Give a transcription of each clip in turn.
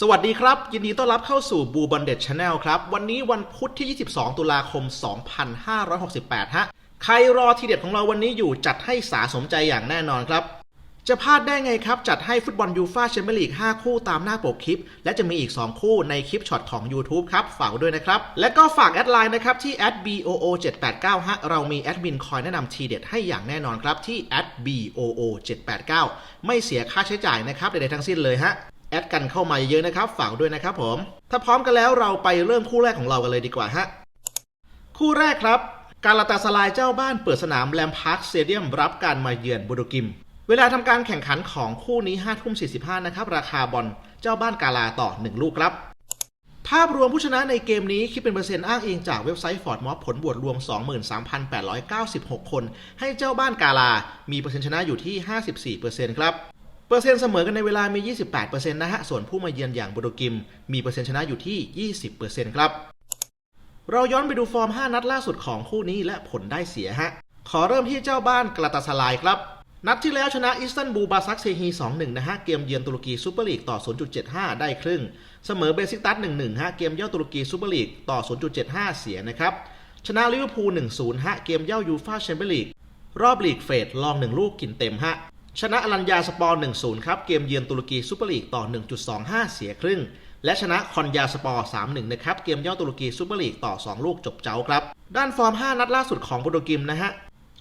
สวัสดีครับ ยินดีต้อนรับเข้าสู่บูบอลเด็ดชาแนลครับ วันนี้วันพุธที่ 22 ตุลาคม 2568 ฮะ ใครรอทีเด็ดของเราวันนี้อยู่จัดให้สาสมใจอย่างแน่นอนครับ จะพลาดได้ไงครับ จัดให้ฟุตบอลยูฟาแชมเปี้ยนลีก 5 คู่ตามหน้าปกคลิป และจะมีอีก 2 คู่ในคลิปช็อตของ YouTube ครับ ฝากด้วยนะครับ และก็ฝากแอดไลน์นะครับที่ @boo789 ฮะเรามีแอดมินคอยแนะนำทีเด็ดให้อย่างแน่นอนครับที่ @boo789 ไม่เสียค่าใช้จ่ายนะครับใดๆทั้งสิ้นเลยฮะ ดกันเข้ามาเยอะๆนะครับฝากด้วยนะครับผม ถ้าพร้อมกันแล้วเราไปเริ่มคู่แรกของเรากันเลยดีกว่าฮะคู่แรกครับ การลาตาสลายเจ้าบ้านเปิดสนามแลมพาร์คสเตเดียมรับการมาเยือนบูโดกิม เวลาทำการแข่งขันของคู่นี้5ทุ่ม45นะครับราคาบอลเจ้าบ้านกาลาต่อ 1 ลูกครับ ภาพรวมผู้ชนะในเกมนี้คิดเป็นเปอร์เซ็นต์อ้างอิงจากเว็บไซต์ฟอร์ดมอผลบวกรวม 23,896 คน ให้เจ้าบ้านกาลา มีเปอร์เซ็นต์ชนะอยู่ที่ 54%ครับ เปอร์เซ็นต์เสมอกันในเวลามี 28%นะฮะ ส่วนผู้มาเยือนอย่างบูโดกิม มีเปอร์เซ็นต์ชนะอยู่ที่ 20%ครับ เราย้อนไปดูฟอร์ม 5 นัดล่าสุดของคู่นี้และผลได้เสียฮะ ขอเริ่มที่เจ้าบ้านกลาตาสลายครับ นัดที่แล้วชนะอิสตันบูลบาซักเซฮี 2-1 นะฮะ เกมเยือนตุรกีซูเปอร์ลีกต่อ 0.75 ได้ครึ่ง เสมอเบซิกตัส 1-1 ฮะ เกมเย่าตุรกีซูเปอร์ลีกต่อ 0.75 เสียนะครับ ชนะลิเวอร์พูล 1-0 ฮะ เกมเย่ายูฟ่าแชมเปี้ยนลีกรอบลีกเฟสลอง1ลูกกินเต็มฮะ ชนะอลัญญาสปอร์ 1-0 ครับ เกมเยือนตุรกีซูเปอร์ลีกต่อ 1.25 เสียครึ่ง และชนะคอนยาสปอร์ 3-1 นะครับ เกมเย่าตุรกีซูเปอร์ลีกต่อ 2 ลูกจบเจ้าครับ ด้านฟอร์ม 5 นัดล่าสุดของโบโดกิมนะฮะ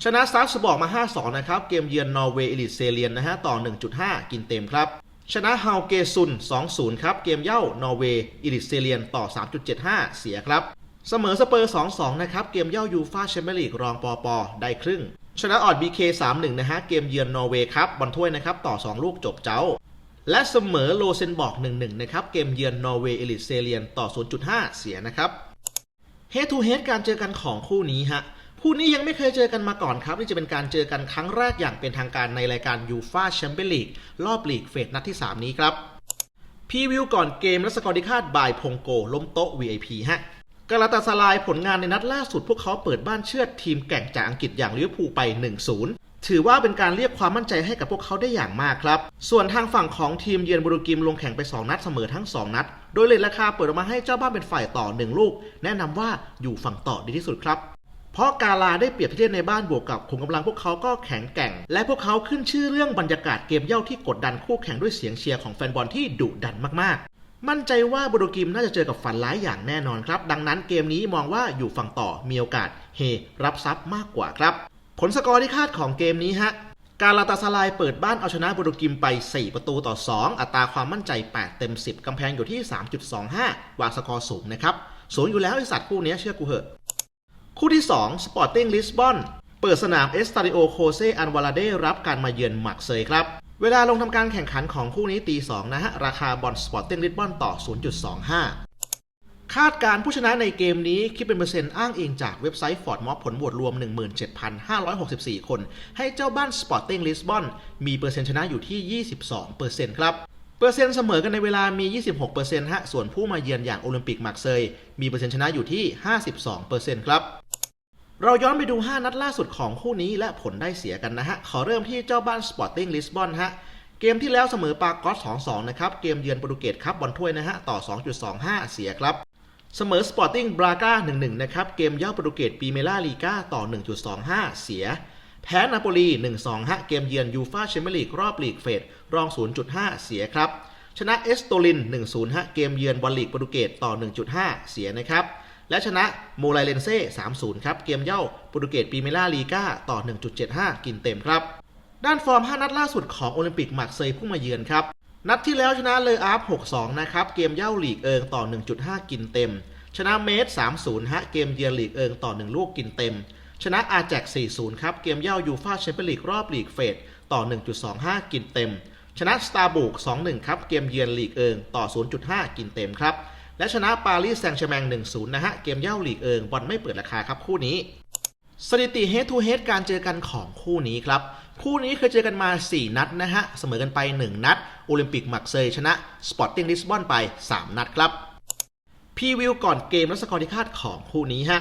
ชนะซักสบอกมา 5-2 นะครับ เกมเยือนนอร์เวย์เอลิทเซเลียนนะฮะ ต่อ 1.5 กินเต็มครับ ชนะฮาวเกซุน 2-0 ครับ เกมเย่านอร์เวย์เอลิทเซเลียนต่อ 3.75 เสียครับ เสมอสเปอร์ 2-2 นะครับ เกมเย่ายูฟาแชมเปี้ยนลีกรองปอปอได้ครึ่ง ชนะออด BK 3-1 นะฮะ เกมเยือนนอร์เวย์ครับบอลถ้วยนะครับ ต่อ 2 ลูกจบเจ้า และเสมอโลเซนบอก 1-1 นะครับ เกมเยือนนอร์เวย์เอลิทเซเลียนต่อ 0.5 เสียนะครับ Head to h e การเจอกันของคู่นี้ฮะคู่นี้ยังไม่เคยเจอกันมาก่อนครับนี่จะเป็นการเจอกันครั้งแรกอย่างเป็นทางการในรายการยูฟาแชมเปี้ยนลีกรอบลีกเฟสนัดที่ 3 นี้ครับพรีวิวก่อนเกมและสกอร์ดิคาดบายพงโกล้มโต๊ะ VIP ฮะ กาลาตาสลายผลงานในนัดล่าสุดพวกเขาเปิดบ้านเชือดทีมแก่งจากอังกฤษอย่างลิเวอร์พูลไป 1-0 ถือว่าเป็นการเรียกความมั่นใจให้กับพวกเขาได้อย่างมากครับ ส่วนทางฝั่งของทีมเยือนบรุกิมลงแข่งไป 2 นัดเสมอทั้ง 2 นัด โดยเลทราคาเปิดออกมาให้เจ้าบ้านเป็นฝ่ายต่อ 1 ลูก แนะนำว่าอยู่ฝั่งต่อดีที่สุดครับเพราะกาลาได้เปรียบที่เล่นในบ้านบวกกับขุมกำลังพวกเขาก็แข็งแกร่ง และพวกเขาขึ้นชื่อเรื่องบรรยากาศเกมเย่าที่กดดันคู่แข่งด้วยเสียงเชียร์ของแฟนบอลที่ดุดันมากๆ มั่นใจว่าบูโดกิมน่าจะเจอกับฝันร้ายอย่างแน่นอนครับ ดังนั้นเกมนี้มองว่าอยู่ฝั่งต่อมีโอกาสเฮรับซับมากกว่าครับ ผลสกอร์ที่คาดของเกมนี้ฮะการลาตาสลายเปิดบ้านเอาชนะบูโดกิมไป 4 ประตูต่อ 2 อัตราความมั่นใจ 8 เต็ม 10 กำแพงอยู่ที่ 3.25 วางสกอร์สูงนะครับสูงอยู่แล้วไอสัตว์คู่นี้เชื่อกูเหอะ คู่ที่2 Sporting Lisbon เปิดสนามเอสตาดิโอโคเซอันวาลาเดรับการมาเยือนหมักเซยครับ เวลาลงทำการแข่งขันของคู่นี้ตี2นะฮะ ราคาบอล Sporting Lisbon ต่อ 0.25 คาดการผู้ชนะในเกมนี้คิดเป็นเปอร์เซ็นต์อ้างอิงจากเว็บไซต์ Ford m o b ผลโหวตรวม 17,564 คน ให้เจ้าบ้าน Sporting Lisbon มีเปอร์เซ็นต์ชนะอยู่ที่ 22%ครับ เปอร์เซ็นต์เสมอกันในเวลามี 26%ฮะ ส่วนผู้มาเยือนอย่างโอลิมปิกมาร์เซยมีเปอร์เซ็นต์ชนะอยู่ที่ 52%ครับ เราย้อนไปดู 5 นัดล่าสุดของคู่นี้และผลได้เสียกันนะฮะ ขอเริ่มที่เจ้าบ้าน Sporting Lisbon ฮะ เกมที่แล้วเสมอปากอส2-2 นะครับ เกมเยือนโปรตุเกสครับบอลถ้วยนะฮะ ต่อ 2.25 เสียครับ เสมอ Sporting Braga 1-1 นะครับ เกมเย่าโปรตุเกสปีเมล่าลีกาต่อ 1.25 เสีย แพ้นาโปลี 1-2 ฮะ เกมเยือนยูฟาแชมเปี้ยนลีกรอบลีกเฟสรอง 0.5 เสียครับ ชนะเอสโตลิน 1-0 ฮะ เกมเยือนบอลลีกโปรตุเกสต่อ 1.5 เสียนะครับ และชนะโมไลเลนเซ่ 3-0 ครับ เกมเย่าโปรตุเกสปีเมล่าลีกาต่อ 1.75 กินเต็มครับ ด้านฟอร์ม 5 นัดล่าสุดของโอลิมปิกมาร์เซยผู้มาเยือนครับ นัดที่แล้วชนะเลออาร์ฟ6-2 นะครับ เกมเย่าลีกเอิงต่อ 1.5 กินเต็ม ชนะเมส3-0 ฮะ เกมเยือนลีกเอิงต่อ 1 ลูกกินเต็ม ชนะอาแจก4-0 ครับ เกมเย่ายูฟาแชมเปี้ยนลีกรอบลีกเฟสต่อ 1.25 กินเต็ม ชนะสตาร์บุก2-1 ครับ เกมเยือนลีกเอิงต่อ 0.5 กินเต็มครับ และชนะปารีสแซงต์แชร์แมง1-0 นะฮะ เกมเย่าลีกเอิงบอลไม่เปิดราคาครับคู่นี้ สถิติ head to head การเจอกันของคู่นี้ครับ คู่นี้เคยเจอกันมา 4 นัดนะฮะ เสมอกันไป 1 นัด โอลิมปิกมักเซยชนะ Sporting Lisbon ไป 3 นัดครับพรีวิวก่อนเกมและสกอร์ที่คาดของคู่นี้ฮะ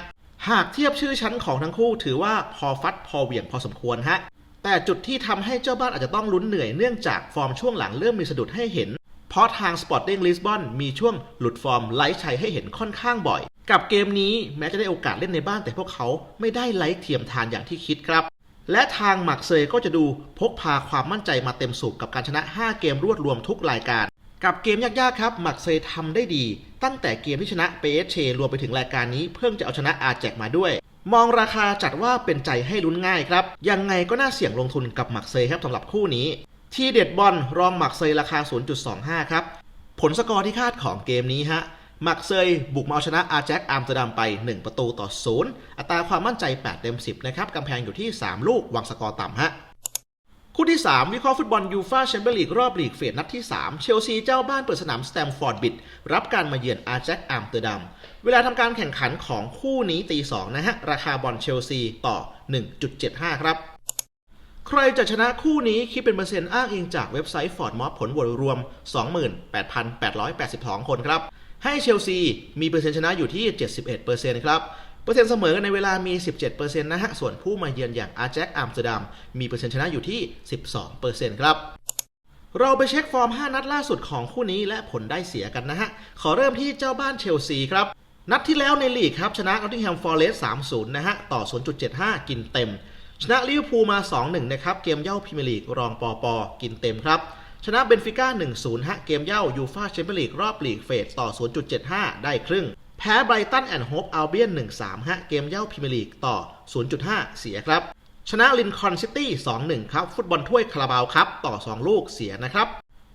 หากเทียบชื่อชั้นของทั้งคู่ถือว่าพอฟัดพอเหวี่ยงพอสมควรฮะ แต่จุดที่ทำให้เจ้าบ้านอาจจะต้องลุ้นเหนื่อยเนื่องจากฟอร์มช่วงหลังเริ่มมีสะดุดให้เห็น เพราะทาง Sporting Lisbon มีช่วงหลุดฟอร์มไร้ชัยให้เห็นค่อนข้างบ่อย กับเกมนี้แม้จะได้โอกาสเล่นในบ้านแต่พวกเขาไม่ได้ไร้เทียมทานอย่างที่คิดครับ และทางหมักเซยก็จะดูพกพาความมั่นใจมาเต็มสูบกับการชนะ 5 เกมรวดรวมทุกรายการ กับเกมยากๆครับหมักเซยทำได้ดี ตั้งแต่เกมที่ชนะเปเชรวมไปถึงรายการนี้เพิ่งจะเอาชนะอาแจกมาด้วยมองราคาจัดว่าเป็นใจให้ลุ้นง่ายครับ ยังไงก็น่าเสี่ยงลงทุนกับหมักเซยครับสำหรับคู่นี้ ที่เด็ดบอลรองหมักเซยราคา 0.25 ครับ ผลสกอร์ที่คาดของเกมนี้ฮะหมักเซยบุกมาเอาชนะอาแจ็คอัมสเตอร์ดัมไป 1 ประตูต่อ 0 อัตราความมั่นใจ 8 เต็ม 10 นะครับกำแพงอยู่ที่ 3 ลูกวางสกอร์ต่ำฮะคู่ที่ 3 วิเคราะห์ฟุตบอลยูฟาแชมเปี้ยนลีกรอบลีกเฟสนัดที่ 3 เชลซีเจ้าบ้านเปิดสนามสแตมฟอร์ดบิดรับการมาเยือนอาแจ็คอัมสเตอร์ดัมเวลาทำการแข่งขันของคู่นี้ตี 2 นะฮะ ราคาบอลเชลซีต่อ 1.75 ครับ ใครจะชนะคู่นี้คิดเป็นเปอร์เซ็นต์อ้างอิงจากเว็บไซต์ฟอร์ดมอ p ผลโหวตรวม 28,882 คนครับ ให้เชลซีมีเปอร์เซ็นต์ชนะอยู่ที่ 71%ครับ เปอร์เซ็นต์เสมอกันในเวลามี 17%นะฮะ ส่วนผู้มาเยือนอย่างอาแจ็คอัมสเตอร์ดัมมีเปอร์เซ็นต์ชนะอยู่ที่ 12%ครับเราไปเช็คฟอร์ม 5 นัดล่าสุดของคู่นี้และผลได้เสียกันนะฮะ ขอเริ่มที่เจ้าบ้านเชลซีครับ นัดที่แล้วในลีกครับ ชนะนอตติงแฮมฟอร์เรสต์3-0 นะฮะ ต่อ 0.75 กินเต็ม ชนะลิเวอร์พูลมา 2-1 นะครับ เกมเย่าพรีเมียร์ลีกรองปอปอกินเต็มครับ ชนะเบนฟิก้า 1-0 ฮะ เกมเย่ายูฟาแชมเปี้ยนลีกรอบลีกเฟสต่อ 0.75 ได้ครึ่ง แพ้ไบรตันแอนด์โฮปอัลเบียน 1-3 ฮะ เกมเย่าพรีเมียร์ลีกต่อ 0.5 เสียครับ ชนะลินคอนซิตี้ 2-1 ครับ ฟุตบอลถ้วยคาราบาวครับต่อ 2 ลูกเสียนะครับ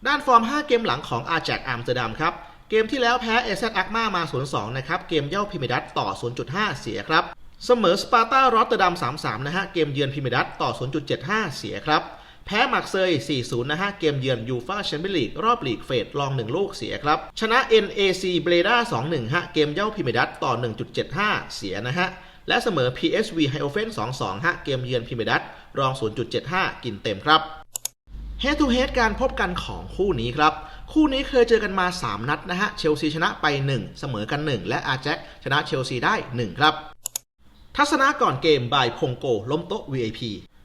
ด้านฟอร์ม 5 เกมหลังของอาแจกอัมสเตอร์ดัมครับ เกมที่แล้วแพ้เอเซอักมามา 0-2 นะครับ เกมเย่าพิมิดัสต่อ 0.5 เสียครับ เสมอสปาร์ตารอตเตอร์ดัม 3-3 นะฮะ เกมเยือนพิมิดัสต่อ 0.75 เสียครับ แพ้มักเซย 4-0 นะฮะ เกมเยือนยูฟาแชมเปี้ยนลีกรอบลีกเฟสลอง 1 ลูกเสียครับ ชนะ NAC เบรดา2-1 ฮะ เกมเย่าพิมิดัสต่อ 1.75 เสียนะฮะ และเสมอ PSV ไฮโอเฟน2-2 ฮะ เกมเยือนพิมิดัสรอง 0.75 กินเต็มครับ Head to Head การพบกันของคู่นี้ครับ คู่นี้เคยเจอกันมา 3 นัดนะฮะ เชลซีชนะไป 1 เสมอกัน 1 และอาแจ็คชนะเชลซีได้ 1 ครับ ทัศนะก่อนเกมบายพงโกล้มโต๊ะ VIP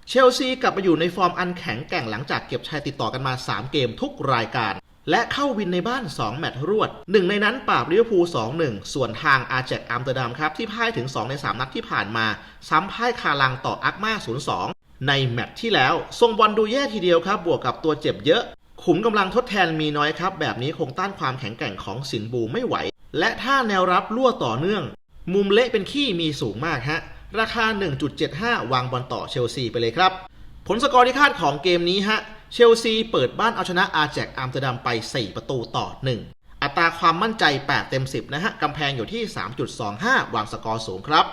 เชลซีกลับมาอยู่ในฟอร์มอันแข็งแกร่งหลังจากเก็บชัยติดต่อกันมา 3 เกมทุกรายการ และเข้าวินในบ้าน 2 แมตช์รวด หนึ่งในนั้นปราบลิเวอร์พูล 2-1 ส่วนทางอาแจ็คอัมสเตอร์ดัมครับ ที่พ่ายถึง 2 ใน 3 นัดที่ผ่านมา ซ้ำพ่ายคาลังต่ออักมา 0-2 ในแมตช์ที่แล้ว ทรงบอลดูแย่ทีเดียวครับ บวกกับตัวเจ็บเยอะ ขุมกำลังทดแทนมีน้อยครับ แบบนี้คงต้านความแข็งแกร่งของสินบูไม่ไหว และถ้าแนวรับรั่วต่อเนื่อง มุมเละเป็นขี้มีสูงมากฮะ ราคา 1.75 วางบอลต่อเชลซีไปเลยครับ ผลสกอร์ที่คาดของเกมนี้ฮะ เชลซีเปิดบ้านเอาชนะอาแจกอัมสเตอร์ดัมไป 4 ประตูต่อ 1 อัตราความมั่นใจ 8 เต็ม 10 นะฮะ กำแพงอยู่ที่ 3.25 วางสกอร์สูงครับ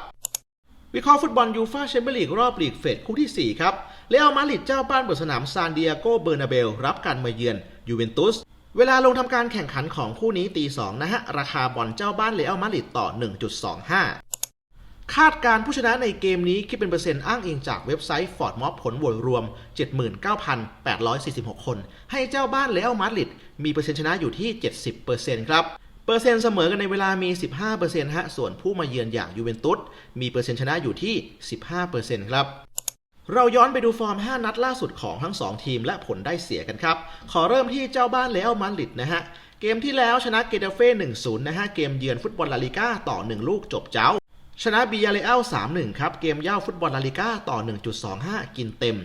วิเคราะห์ฟุตบอลยูฟาแชมเปี้ยนลีกรอบลีกเฟสคู่ที่ 4 ครับเรอัลมาดริดเจ้าบ้านบนสนามซานดิเอโกเบอร์นาเบลรับการมาเยือนยูเวนตุส เวลาลงทำการแข่งขันของคู่นี้ตี2นะฮะ ราคาบอลเจ้าบ้านเรอัลมาดริดต่อ 1.25 คาดการผู้ชนะในเกมนี้คิดเป็นเปอร์เซ็นต์อ้างอิงจากเว็บไซต์ฟอร์ดมอ p ผลโหวตรวม 79,846 คน ให้เจ้าบ้านเรอัลมาดริดมีเปอร์เซ็นต์ชนะอยู่ที่ 70%ครับเปอร์เซ็นต์เสมอกันในเวลามี 15%ฮะ ส่วนผู้มาเยือนอย่างยูเวนตุสมีเปอร์เซ็นต์ชนะอยู่ที่ 15%ครับ เราย้อนไปดูฟอร์ม 5 นัดล่าสุดของทั้ง 2 ทีมและผลได้เสียกันครับ ขอเริ่มที่เจ้าบ้านเรอัลมาดริดนะฮะ เกมที่แล้วชนะเกเดเฟ่ 1-0 นะฮะ เกมเยือนฟุตบอลลาลิก้าต่อ 1 ลูกจบเจ้า ชนะบียาเรอัล3-1 ครับ เกมเย่าฟุตบอลลาลิก้าต่อ 1.25 กินเต็ม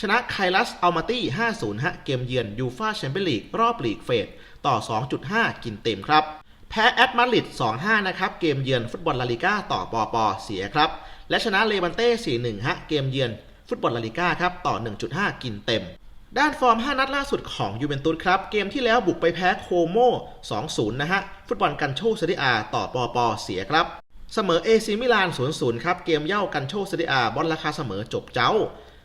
ชนะไคลัสอัลมาตี้ 5-0 ฮะ เกมเยือนยูฟาแชมเปี้ยนลีกรอบลีกเฟสต่อ 2.5 กินเต็มครับ แพ้แอตมาดริด 2-5 นะครับ เกมเยือนฟุตบอลลาลิก้าต่อปอปอเสียครับ และชนะเลวันเต้ 4-1 ฮะ เกมเยือน ฟุตบอลลาลิก้าครับต่อ 1.5 กินเต็ม ด้านฟอร์ม 5 นัดล่าสุดของยูเวนตุสครับ เกมที่แล้วบุกไปแพ้โคโม2-0 นะฮะ ฟุตบอลกันโชซาดิอาต่อปอปอเสียครับ เสมอเอซิมิลาน 0-0 ครับ เกมเย่ากันโชซาดิอาบอลราคาเสมอจบเจ้า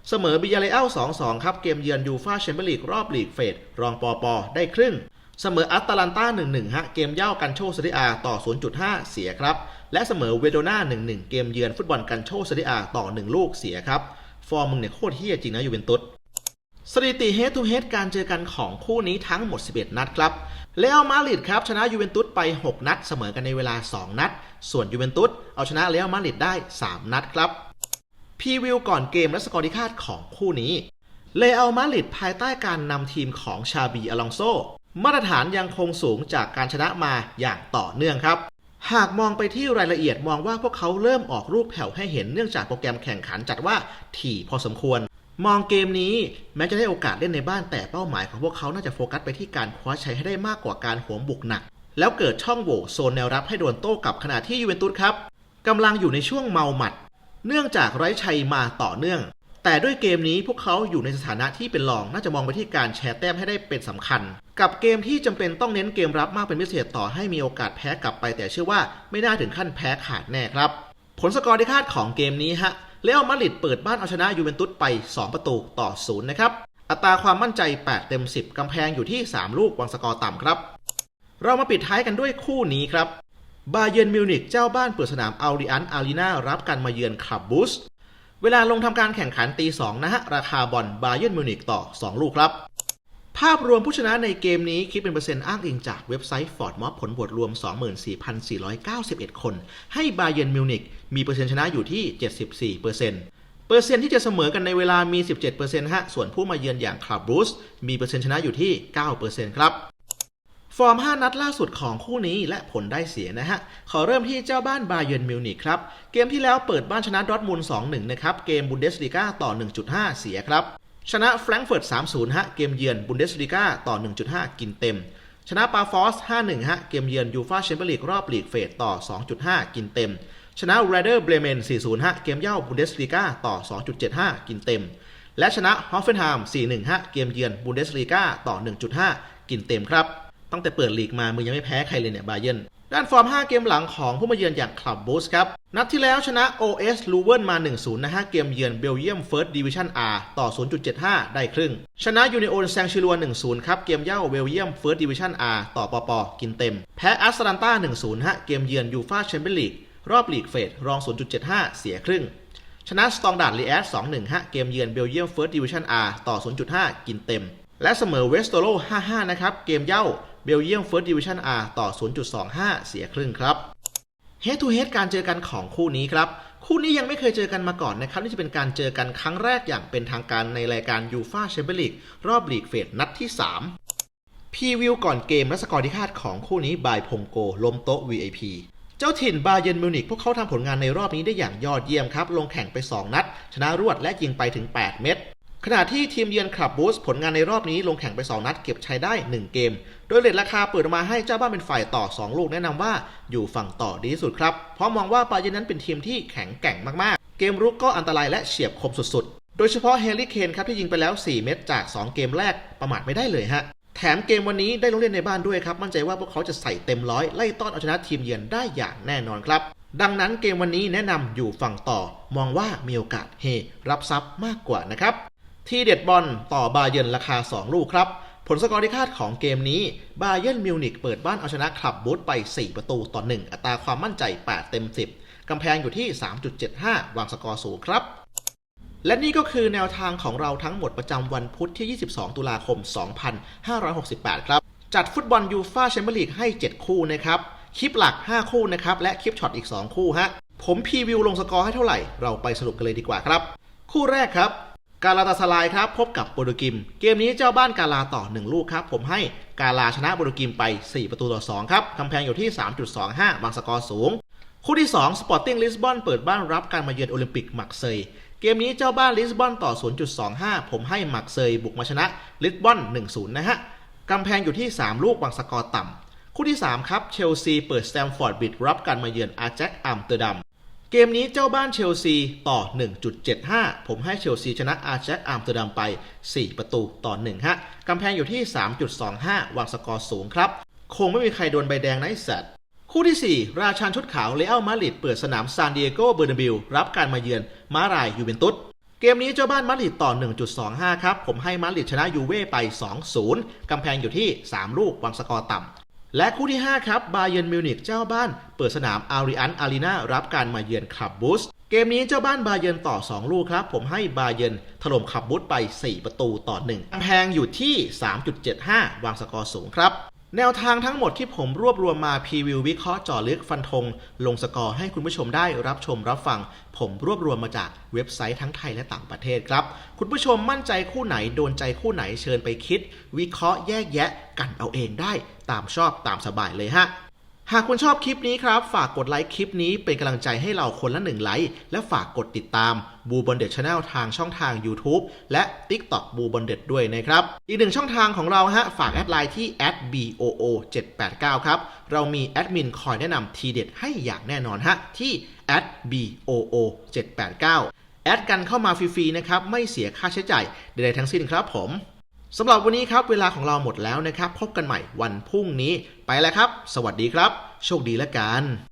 เสมอบิยาเรอัล2-2 ครับ เกมเยือนยูฟาแชมเปี้ยนลีกรอบลีกเฟสรองปอปอได้ครึ่งเสมออัตตาลันตา1-1 ฮะ เกมเย่ากันโชซาดิอาต่อ 0.5 เสียครับ และเสมอเวโดนา1-1 เกมเยือนฟุตบอลกันโชซาดิอาต่อ 1 ลูกเสียครับ ฟอร์มมึงเนี่ยโคตรเฮี้ยจริงนะยูเวนตุสสถิติ head to head การเจอกันของคู่นี้ทั้งหมด 11 นัดครับเรอัลมาดริดครับชนะยูเวนตุสไป 6 นัด เสมอกันในเวลา 2 นัด ส่วนยูเวนตุสเอาชนะเรอัลมาดริดได้ 3 นัดครับพีวิวก่อนเกมและสกอร์ที่คาดของคู่นี้เรอัลมาดริดภายใต้การนำทีมของชาบีอลองโซมาตรฐานยังคงสูงจากการชนะมาอย่างต่อเนื่องครับ หากมองไปที่รายละเอียดมองว่าพวกเขาเริ่มออกรูปแผ่วให้เห็นเนื่องจากโปรแกรมแข่งขันจัดว่าถี่พอสมควร มองเกมนี้แม้จะได้โอกาสเล่นในบ้านแต่เป้าหมายของพวกเขาน่าจะโฟกัสไปที่การคว้าชัยให้ได้มากกว่าการหวงบุกหนัก แล้วเกิดช่องโหว่โซนแนวรับให้โดนโต้กลับขณะที่ยูเวนตุสครับกำลังอยู่ในช่วงเมาหมัด เนื่องจากไร้ชัยมาต่อเนื่อง แต่ด้วยเกมนี้พวกเขาอยู่ในสถานะที่เป็นรองน่าจะมองไปที่การแชร์แต้มให้ได้เป็นสำคัญ กับเกมที่จำเป็นต้องเน้นเกมรับมากเป็นพิเศษต่อให้มีโอกาสแพ้กลับไป แต่เชื่อว่าไม่น่าถึงขั้นแพ้ขาดแน่ครับ ผลสกอร์ที่คาดของเกมนี้ฮะเลอัลมาดริดเปิดบ้านเอาชนะยูเวนตุสไป 2 ประตูต่อศูนย์นะครับอัตราความมั่นใจ 8 เต็ม 10 กำแพงอยู่ที่ 3 ลูกวางสกอร์ต่ำครับ เรามาปิดท้ายกันด้วยคู่นี้ครับบาเยนมิวนิกเจ้าบ้านเปิดสนามอัลดิอันอารีนารับการมาเยือนคลับบูส เวลาลงทำการแข่งขันตี2นะฮะ ราคาบอลบาเยนมิวนิกต่อ 2 ลูกครับ ภาพรวมผู้ชนะในเกมนี้คิดเป็นเปอร์เซ็นต์อ้างอิงจากเว็บไซต์ฟอร์ดมอผลบวกรวม 24,491 คน ให้บาเยนมิวนิกมีเปอร์เซ็นต์ชนะอยู่ที่ 74%เปอร์เซ็นต์เปอร์เซ็นต์ที่จะเสมอกันในเวลามี 17%ฮะ ส่วนผู้มาเยือนอย่างคลับบูสมีเปอร์เซ็นต์ชนะอยู่ที่ 9%ครับ ฟอร์ม 5 นัดล่าสุดของคู่นี้และผลได้เสียนะฮะ ขอเริ่มที่เจ้าบ้านบาเยิร์นมิวนิกครับ เกมที่แล้วเปิดบ้านชนะดอร์ทมุนด์2-1 นะครับ เกมบุนเดสลีกาต่อ 1.5 เสียครับ ชนะแฟรงก์เฟิร์ต 3-0 ฮะ เกมเยือนบุนเดสลีกาต่อ 1.5 กินเต็ม ชนะปาฟอส 5-1 ฮะ เกมเยือนยูฟาแชมเปี้ยนลีกรอบลีกเฟสต่อ 2.5 กินเต็ม ชนะไรเดอร์เบรเมน 4-0 ฮะ เกมเย่าบุนเดสลีกาต่อ 2.75 กินเต็ม และชนะฮอฟเฟนไฮม์4-1 ฮะ เกมเยือนบุนเดสลีกาต่อ 1.5 กินเต็มครับ ตั้งแต่เปิดลีกมามึงยังไม่แพ้ใครเลยเนี่ยบาเยร์นด้านฟอร์ม 5 เกมหลังของผู้มาเยือนอย่างคลับบูสครับ นัดที่แล้วชนะ OS l u v e n มา 1-0นะฮะเกมเยือนเบลเยียม First Division R ต่อ 0.75 ได้ครึ่ง ชนะยูเนโอนแซงชิลัว 1-0 ครับ เกมเย่าเบลเยียม First Division R ต่อปอปอกินเต็ม แพ้อัสลันต้า 1-0 ฮะ เกมเยือนยูฟาแชมเปี้ยนลีกรอบลีกเฟสรอง 0.75 เสียครึ่ง ชนะสตองดาร์ดลีแอส2-1 ฮะ เกมเยือนเบลเยียม First Division R ต่อ 0.5 กินเต็ม และเสมอเวสโตโล 5-5 นะครับ เกมเย่า เบลเยียม First Division R ต่อ 0.25 เสียครึ่งครับ Head to Head การเจอกันของคู่นี้ครับ คู่นี้ยังไม่เคยเจอกันมาก่อนนะครับ นี่จะเป็นการเจอกันครั้งแรกอย่างเป็นทางการในรายการยูฟาแชมเปี้ยนลีกรอบลีกเฟสนัดที่ 3พรีวิวก่อนเกมและสกอร์ที่คาดของคู่นี้บายพงโกล้มโต๊ะ VIP เจ้าถิ่นบาเยนมิวนิกพวกเขาทำผลงานในรอบนี้ได้อย่างยอดเยี่ยมครับ ลงแข่งไป 2 นัด ชนะรวดและยิงไปถึง 8 เม็ด ขณะที่ทีมเยือนคลับบูสผลงานในรอบนี้ลงแข่งไป 2 นัดเก็บชัยได้ 1 เกม โดยเลทราคาเปิดมาให้เจ้าบ้านเป็นฝ่ายต่อ 2 ลูกแนะนำว่าอยู่ฝั่งต่อดีที่สุดครับ เพราะมองว่าบาเยร์นนั้นเป็นทีมที่แข็งแกร่งมากๆ เกมรุกก็อันตรายและเฉียบคมสุดๆ โดยเฉพาะเฮลิเคนครับที่ยิงไปแล้ว 4 เม็ดจาก 2 เกมแรกประมาทไม่ได้เลยฮะแถมเกมวันนี้ได้ลงเล่นในบ้านด้วยครับมั่นใจว่าพวกเขาจะใส่เต็มร้อยไล่ต้อนเอาชนะทีมเยือนได้อย่างแน่นอนครับดังนั้นเกมวันนี้แนะนำอยู่ฝั่งต่อ มองว่ามีโอกาสเฮรับทรัพย์มากกว่านะครับ ที่เด็ดบอลต่อบาเยินราคา 2 ลูกครับ ผลสกอร์ที่คาดของเกมนี้บาเยินมิวนิกเปิดบ้านเอาชนะคลับบูธไป 4 ประตูต่อ 1 อัตราความมั่นใจ 8 เต็ม 10 กำแพงอยู่ที่ 3.75 วางสกอร์สูงครับ และนี่ก็คือแนวทางของเราทั้งหมดประจำวันพุธที่ 22 ตุลาคม 2568 ครับ จัดฟุตบอลยูฟ่าแชมเปี้ยนลีกให้ 7 คู่นะครับ คลิปหลัก 5 คู่นะครับ และคลิปช็อตอีก 2 คู่ฮะ ผมพรีวิวลงสกอร์ให้เท่าไหร่ เราไปสรุปกันเลยดีกว่าครับ คู่แรกครับาลาตาสลายครับพบกับโปรตุกิม เกมนี้เจ้าบ้านกาลาต่อ 1 ลูกครับ ผมให้กาลาชนะโปรตุกิมไป 4 ประตูต่อ 2 ครับกำแพงอยู่ที่ 3.25วางสกอร์สูง คู่ที่2 Sporting Lisbon เปิดบ้านรับการมาเยือนโอลิมปิกมักเซยเกมนี้เจ้าบ้านลิสบอนต่อ 0.25 ผมให้มักเซยบุกมาชนะลิสบอน 1-0 นะฮะกำแพงอยู่ที่ 3 ลูกวางสกอร์ต่ำคู่ที่ 3 ครับ เชลซีเปิดสแตมฟอร์ดบิดรับการมาเยือนอาแจ็คอัมเตอร์ดัม เกมนี้เจ้าบ้านเชลซีต่อ 1.75 ผมให้เชลซีชนะอาแจ็คอัมสเตอร์ดัมไป 4 ประตูต่อ 1 ฮะ กำแพงอยู่ที่ 3.25 วางสกอร์สูงครับ คงไม่มีใครโดนใบแดงนะไอ้สัตว์คู่ที่ 4 ราชันชุดขาวเลอัลมาดริดเปิดสนามซานดิเอโกเบอร์นาบิลรับการมาเยือนมารายยูเวนตุสเกมนี้เจ้าบ้านมาดริดต่อ 1.25 ครับ ผมให้มาดริดชนะยูเว่ไป 2-0 กำแพงอยู่ที่ 3 ลูกวางสกอร์ต่ำ และคู่ที่ 5 ครับ บาเยิร์นมิวนิกเจ้าบ้าน เปิดสนามอาริอันอารีนารับการมาเยือนคลับบุสเกมนี้เจ้าบ้านบาเยิร์นต่อ 2 ลูกครับ ผมให้บาเยิร์นถล่มคลับบุสไป 4 ประตูต่อ1กำแพงอยู่ที่ 3.75 วางสกอร์สูงครับ แนวทางทั้งหมดที่ผมรวบรวมมาพรีวิววิเคราะห์เจาะลึกฟันธงลงสกอร์ให้คุณผู้ชมได้รับชมรับฟัง ผมรวบรวมมาจากเว็บไซต์ทั้งไทยและต่างประเทศครับ คุณผู้ชมมั่นใจคู่ไหนโดนใจคู่ไหนเชิญไปคิด วิเคราะห์แยกแยะกันเอาเองได้ตามชอบตามสบายเลยฮะ หากคุณชอบคลิปนี้ครับ ฝากกดไลค์คลิปนี้เป็นกำลังใจให้เราคนละหนึ่งไลค์ และฝากกดติดตามบูบอนเด็ดชาแนลทางช่องทาง YouTube และ TikTok บูบอนเด็ดด้วยนะครับ อีกหนึ่งช่องทางของเราฮะ ฝากแอดไลน์ที่ @boo 789 ครับ เรามีแอดมินคอยแนะนำทีเด็ดให้อย่างแน่นอนฮะ ที่ @boo 789 แอดกันเข้ามาฟรีๆนะครับ ไม่เสียค่าใช้จ่ายใดๆทั้งสิ้นครับผม สำหรับวันนี้ครับเวลาของเราหมดแล้วนะครับ พบกันใหม่วันพรุ่งนี้ไปแล้วครับ สวัสดีครับ โชคดีและกัน